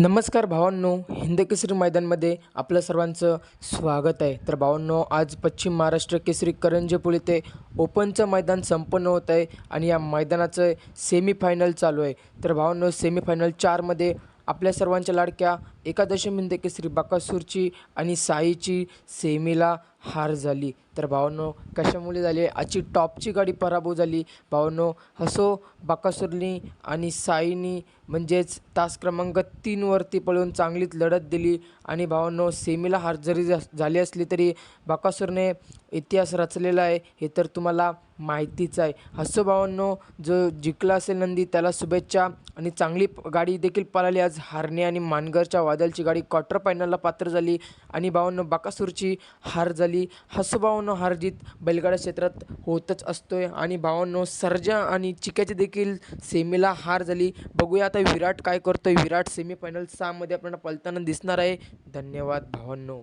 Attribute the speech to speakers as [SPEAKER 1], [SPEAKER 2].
[SPEAKER 1] नमस्कार भावांनो हिंद केसरी मैदानमध्ये आपलं सर्वांचं स्वागत आहे. तर भावांनो आज पश्चिम महाराष्ट्र केसरी करंजेपूल येथे ओपनचं मैदान संपन्न होत आहे आणि या मैदानाचं सेमीफायनल चालू आहे. तर भावांनो सेमीफायनल चारमध्ये आपल्या सर्वांच्या लाडक्या एकादशी हिंद केसरी बाकासूरची आणि साईची सेमीला हार झाली. तर भावांनो कशामुळे झाली? आजची टॉपची गाडी पराभव झाली. भावांनो हसो बाकासूरनी आणि साईनी म्हणजेच तास क्रमांक तीनवरती पळून चांगलीच लढत दिली. आणि भावांनो सेमीला हार जरी झाली असली तरी बाकासूरने इतिहास रचलेला आहे. हे तर तुम्हाला माहितीच आहे. हसो भावांनो जो जिंकला असेल नंदी त्याला शुभेच्छा. आणि चांगली गाडी देखील पळाली. आज हारणे आणि मानगरच्या वादलची गाडी क्वार्टर फायनलला पात्र झाली. आणि भावांनो बाकासूरची हार झाली. कधी हसभाव न हार्जित बैलगाडा क्षेत्रात होतच असतो आहे आणि भावांनो सर्जा आणि चिक्याची देखील सेमीला हार झाली. बघूया आता विराट काय करतोय. विराट सेमीफायनल सहामध्ये आपल्याला पलताना दिसणार आहे. धन्यवाद भावांनो.